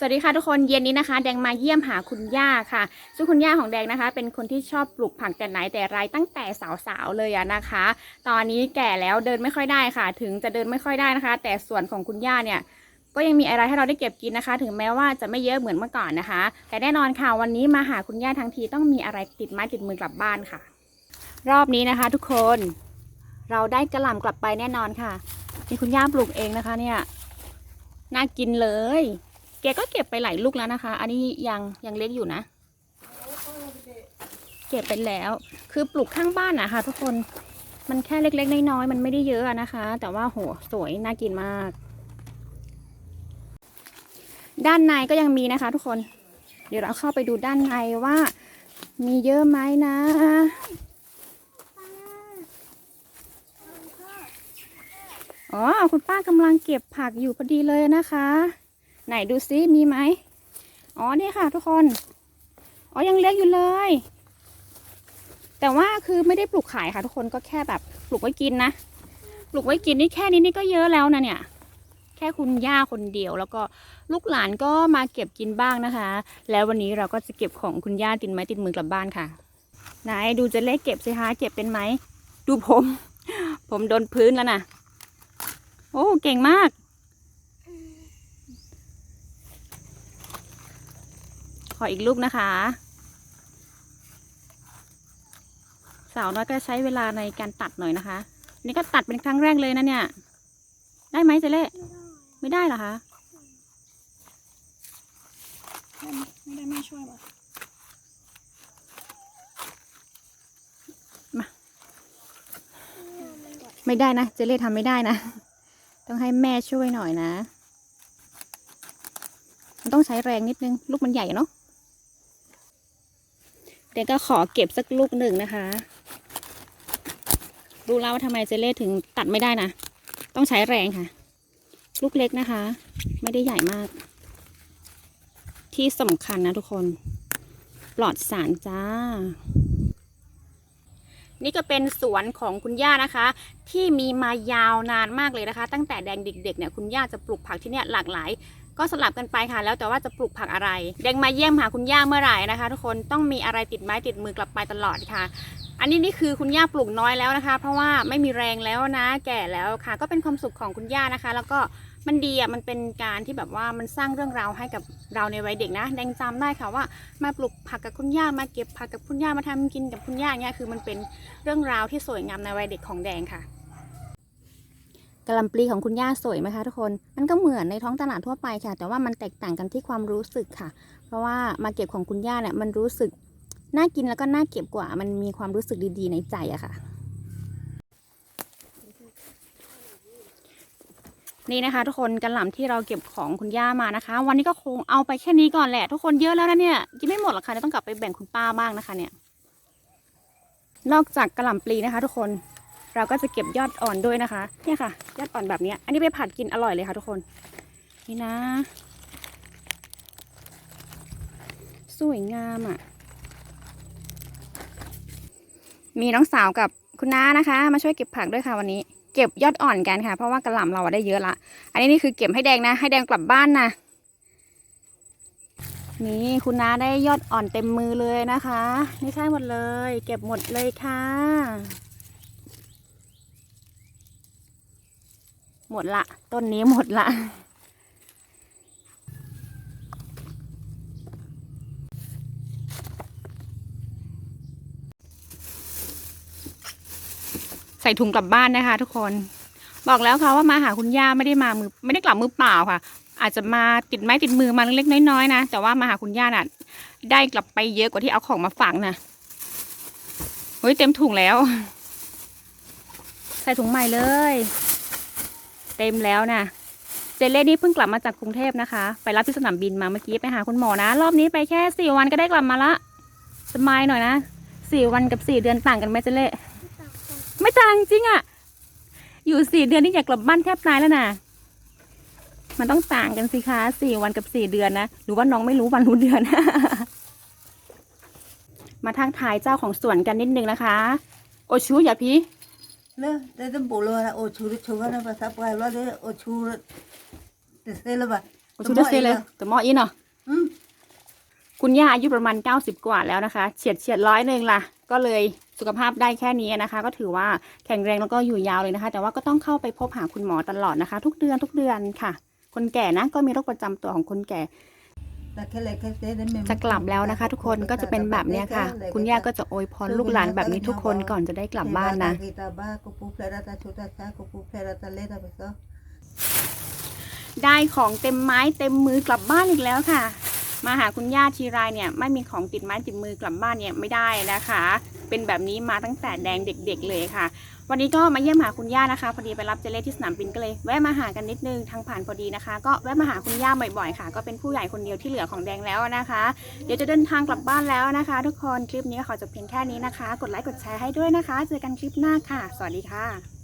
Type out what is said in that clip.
สวัสดีค่ะทุกคนเย็นนี้นะคะ แดงมาเยี่ยมหาคุณย่าค่ะ ซึ่งคุณย่าของแดงนะคะ เป็นคนที่ชอบปลูกผักแต่ไหนแต่ไรตั้งแต่สาวๆเลยอะนะคะ ตอนนี้แก่แล้วเดินไม่ค่อยได้ค่ะ ถึงจะเดินไม่ค่อยได้นะคะ แต่ส่วนของคุณย่าเนี่ยก็ยังมีอะไรให้เราได้เก็บกินนะคะ ถึงแม้ว่าจะไม่เยอะเหมือนเมื่อก่อนนะคะ แต่แน่นอนค่ะวันนี้มาหาคุณย่าทั้งทีต้องมีอะไรติดไม้ติดมือกลับบ้านค่ะ รอบนี้นะคะ ทุกคนเราได้กระหล่ำกลับไปแน่นอนค่ะนี่คุณย่าปลูกเองนะคะ เนี่ยน่ากินเลย แกก็เก็บไปหลายลูกแล้วนะคะ อันนี้ยังยังเล็กอยู่นะ เก็บไปแล้ว คือปลูกข้างบ้านนะคะทุกคน มันแค่เล็กๆน้อยๆมันไม่ได้เยอะนะคะ แต่ว่าโหสวยน่ากินมาก ด้านในก็ยังมีนะคะ ทุกคน เดี๋ยวเราเข้าไปดูด้านในว่า มีเยอะไหมนะอ๋อคุณป้ากำลังเก็บผักอยู่พอดีเลยนะคะ ไหนดูซิมีไหมอ๋อนี่ค่ะทุกคน อ๋อยังเล็กอยู่เลย แต่ว่าคือไม่ได้ปลูกขายค่ะ ทุกคนก็แค่แบบปลูกไว้กินนะ ปลูกไว้กินนี่แค่นี้นี่ก็เยอะแล้วนะเนี่ย แค่คุณย่าคนเดียว แล้วก็ลูกหลานก็มาเก็บกินบ้างนะคะ แล้ววันนี้เราก็จะเก็บของคุณย่าติดไม้ติดมือกลับบ้านค่ะ ไหนดูจะเล็กเก็บสิคะเก็บเป็นไหม ดูผม ผมโดนพื้นแล้วนะ โอ้เก่งมาก ขออีกลูกนะคะ สาวน้อยก็ใช้เวลาในการตัดหน่อยนะคะ นี่ก็ตัดเป็นครั้งแรกเลยนะเนี่ย ได้ไหมเจเล่ไม่ได้เหรอคะไม่ได้แม่ช่วยป่ะไม่ได้นะ เจเล่ทำไม่ได้นะ ต้องให้แม่ช่วยหน่อยนะ มันต้องใช้แรงนิดนึง ลูกมันใหญ่เนาะ เดี๋ยวก็ขอเก็บสักลูกหนึ่งนะคะ รู้แล้วว่าทำไมเจเล่ถึงตัดไม่ได้นะ ต้องใช้แรงค่ะ ลูกเล็กนะคะ ไม่ได้ใหญ่มาก ที่สำคัญนะทุกคน ปลอดสารจ้า นี่ก็เป็นสวนของคุณย่านะคะ ที่มีมายาวนานมากเลยนะคะ ตั้งแต่แดงเด็กๆเนี่ยคุณย่าจะปลูกผักที่เนี่ยหลากหลาย ก็สลับกันไปค่ะ แล้วแต่ว่าจะปลูกผักอะไรแดงมาเยี่ยมหาคุณย่าเมื่อไหร่นะคะ ทุกคนต้องมีอะไรติดไม้ติดมือกลับไปตลอดค่ะ อันนี้นี่คือคุณย่าปลูกน้อยแล้วนะคะ เพราะว่าไม่มีแรงแล้วนะ แก่แล้วค่ะ ก็เป็นความสุขของคุณย่านะคะ แล้วก็มันดีอะมันเป็นการที่แบบว่ามันสร้างเรื่องราวให้กับเราในวัยเด็กนะแดงจำได้ค่ะว่า มาปลูกผักกับคุณย่ามาเก็บผักกับคุณย่ามาทำกินกับคุณย่าเนี่ยคือมันเป็นเรื่องราวที่สวยงามในวัยเด็กของแดงค่ะ กะหล่ำปลีของคุณย่าสวยไหมคะทุกคน มันก็เหมือนในท้องตลาดทั่วไปค่ะ แต่ว่ามันแตกต่างกันที่ความรู้สึกค่ะ เพราะว่ามาเก็บของคุณย่าเนี่ยมันรู้สึกน่ากินแล้วก็น่าเก็บกว่า มันมีความรู้สึกดีๆในใจอะค่ะ นี่นะคะ ทุกคนกระหล่ำที่เราเก็บของคุณย่ามานะคะ วันนี้ก็คงเอาไปแค่นี้ก่อนแหละ ทุกคนเยอะแล้วนะเนี่ยกินไม่หมดหรอกค่ะเดี๋ยวต้องกลับไปแบ่งคุณป้าบ้างนะคะเนี่ย นอกจากกระหล่ำปลีนะคะ ทุกคน เราก็จะเก็บยอดอ่อนด้วยนะคะ เนี่ยค่ะ ยอดอ่อนแบบนี้ อันนี้ไปผัดกินอร่อยเลยค่ะทุกคน นี่นะ สวยงามอะ มีน้องสาวกับคุณน้านะคะ มาช่วยเก็บผักด้วยค่ะวันนี้ เก็บยอดอ่อนกันค่ะ เพราะว่ากระหล่ำเราได้เยอะละ อันนี้นี่คือเก็บให้แดงนะ ให้แดงกลับบ้านนะนี่คุณน้าได้ยอดอ่อนเต็มมือเลยนะคะนี่ใช่หมดเลย เก็บหมดเลยค่ะ หมดละ ต้นนี้หมดละ ใส่ถุงกลับบ้านนะคะ ทุกคน บอกแล้วค่ะว่ามาหาคุณย่าไม่ได้มามือไม่ได้กลับมือเปล่าค่ะ อาจจะมาติดไม้ติดมือมาเล็กๆน้อยๆนะแต่ว่ามาหาคุณย่าน่ะ ได้กลับไปเยอะกว่าที่เอาของมาฝากนะเฮ้ยเต็มถุงแล้ว ใส่ถุงใหม่เลย เต็มแล้วนะเจเล่นี่เพิ่งกลับมาจากกรุงเทพนะคะ ไปรับที่สนามบินมาเมื่อกี้ไปหาคุณหมอนะ รอบนี้ไปแค่สี่วันก็ได้กลับมาละสบายหน่อยนะสี่วันกับสี่เดือนต่างกันไหมเจเล่ไม่ต่างจริงอะ่ะ อยู่สี่เดือนนี่อยากกลับบ้านแทบตายแล้วนะมันต้องต่างกันสิคะสี่วันกับสี่เดือนนะหรือว่าน้องไม่รู้วันรู้เดือน มาทางทายเจ้าของสวนกันนิดนึงนะคะ โอชูอย่าพี Le, de den bolo la o chu chu na ba sa pa la de o chu de se la ba. ชุดเดเซเลยแต่หมออีเนาะอืมคุณย่าอายุประมาณ 90 กว่าแล้วนะคะ เฉียดเฉียดร้อยหนึ่งล่ะ ก็เลยสุขภาพได้แค่นี้นะคะ ก็ถือว่าแข็งแรงแล้วก็อยู่ยาวเลยนะคะ แต่ว่าก็ต้องเข้าไปพบหาคุณหมอตลอดนะคะ ทุกเดือนทุกเดือนค่ะ คนแก่นะก็มีโรคประจำตัวของคนแก่ จะกลับแล้วนะคะ ทุกคนก็จะเป็นแบบนี้ค่ะ คุณย่าก็จะโอยพรลูกหลานแบบนี้ทุกคนก่อนจะได้กลับบ้านนะได้ของเต็มไม้เต็มมือกลับบ้านอีกแล้วค่ะ มาหาคุณย่าทีไรเนี่ยไม่มีของติดไม้ติดมือกลับบ้านเนี่ยไม่ได้นะคะ เป็นแบบนี้มาตั้งแต่แดงเด็ก ๆ เลยค่ะ วันนี้ก็มาเยี่ยมหาคุณย่านะคะพอดีไปรับเจเล่ที่สนามบินก็เลยแวะมาหากันนิดนึงทางผ่านพอดีนะคะ ก็แวะมาหาคุณย่าบ่อยๆค่ะ ก็เป็นผู้ใหญ่คนเดียวที่เหลือของแดงแล้วนะคะ เดี๋ยวจะเดินทางกลับบ้านแล้วนะคะ ทุกคนคลิปนี้ขอจบเพียงแค่นี้นะคะ กดไลค์กดแชร์ให้ด้วยนะคะ เจอกันคลิปหน้าค่ะ สวัสดีค่ะ